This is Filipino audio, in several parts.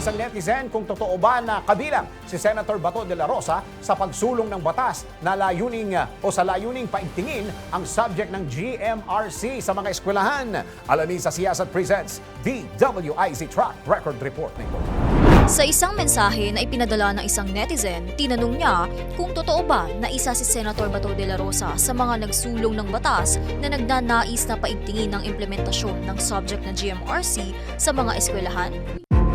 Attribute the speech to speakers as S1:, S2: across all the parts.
S1: isang netizen kung totoo ba na kabilang si Senator Bato de la Rosa sa pagsulong ng batas na layuning o sa layuning paigtingin ang subject ng GMRC sa mga eskwelahan. Alamin sa Siyasat Presents, DWIZ Track Record Report.
S2: Sa isang mensahe na ipinadala ng isang netizen, tinanong niya kung totoo ba na isa si Senator Bato de la Rosa sa mga nagsulong ng batas na nagnanais na paigtingin ng implementasyon ng subject ng GMRC sa mga eskwelahan.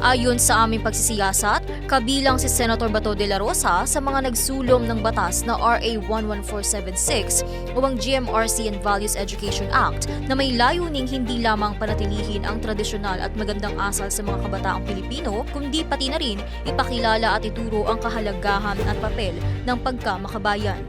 S2: Ayon sa aming pagsisiyasat, kabilang si Senator Bato de la Rosa sa mga nagsulong ng batas na RA 11476 o ang GMRC and Values Education Act na may layuning hindi lamang panatilihin ang tradisyonal at magandang asal sa mga kabataang Pilipino, kundi pati na rin ipakilala at ituro ang kahalagahan at papel ng pagkamakabayan.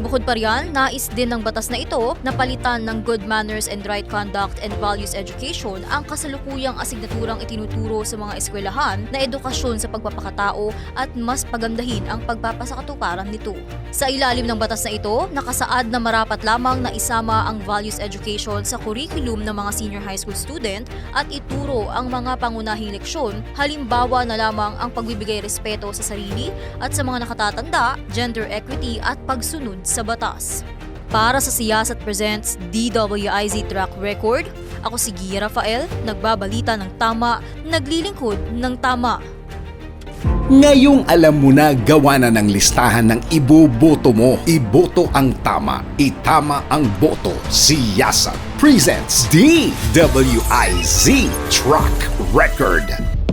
S2: Bukod pa riyan, nais din ng batas na ito na palitan ng Good Manners and Right Conduct and Values Education ang kasalukuyang asignaturang itinuturo sa mga eskwelahan na edukasyon sa pagpapakatao at mas pagandahin ang pagpapasakatuparan nito. Sa ilalim ng batas na ito, nakasaad na marapat lamang na isama ang Values Education sa curriculum ng mga senior high school student at ituro ang mga pangunahing leksyon, halimbawa na lamang ang pagbibigay respeto sa sarili at sa mga nakatatanda, gender equity at pagsunod sa batas. Para sa Siyasat Presents DWIZ Track Record, ako si Gia Rafael, nagbabalita ng tama, naglilingkod ng tama.
S3: Ngayong alam mo na gawa na ng listahan ng iboboto mo. Iboto ang tama, itama ang boto. Siyasat presents DWIZ Truck Record.